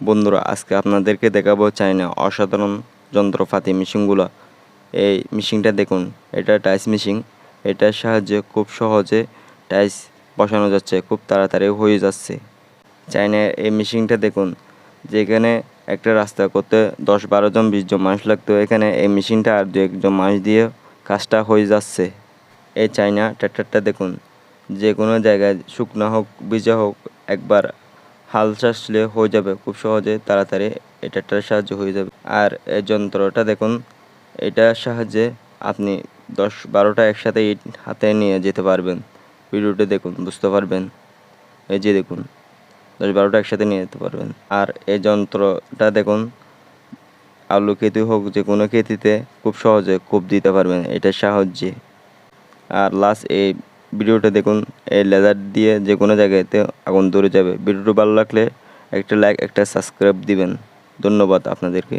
বন্ধুরা, আজকে আপনাদেরকে দেখাবো চাইনা অসাধারণ যন্ত্রপাতি মেশিনগুলো। এই মেশিনটা দেখুন, এটা টাইস মেশিন। এটার সাহায্যে খুব সহজে টাইস বসানো যাচ্ছে, খুব তাড়াতাড়ি হয়ে যাচ্ছে। চাইনা এই মেশিনটা দেখুন, যেখানে একটা রাস্তা করতে দশ বারো জন, বিশ জন মানুষ লাগতো। এখানে এই মেশিনটা আর দু একজন মানুষ দিয়ে কাজটা হয়ে যাচ্ছে। এই চাইনা ট্র্যাক্টরটা দেখুন, যে কোনো জায়গায় শুকনো হোক, ভিজা হোক, একবার হাল চাষলে হয়ে যাবে খুব সহজে, তাড়াতাড়ি ট্র্যাক্টরের সাহায্যে হয়ে যাবে। আর এই যন্ত্রটা দেখুন, এটার সাহায্যে আপনি দশ বারোটা একসাথে ইট হাতে নিয়ে যেতে পারবেন। ভিডিওটা দেখুন, বুঝতে পারবেন? এই যে দেখুন, দশ বারোটা একসাথে নিয়ে যেতে পারবেন। আর এই যন্ত্রটা দেখুন, আলু খেতে হোক, যে কোনো খেতিতে খুব সহজে কোপ দিতে পারবেন, এটার সাহায্যে। আর লাস্ট এই ভিডিওটা দেখুন, এই লেজার দিয়ে যে কোনো জায়গাতে আগুন ধরে যাবে। ভিডিওটা ভালো লাগলে একটা লাইক একটা সাবস্ক্রাইব দিবেন। ধন্যবাদ আপনাদেরকে।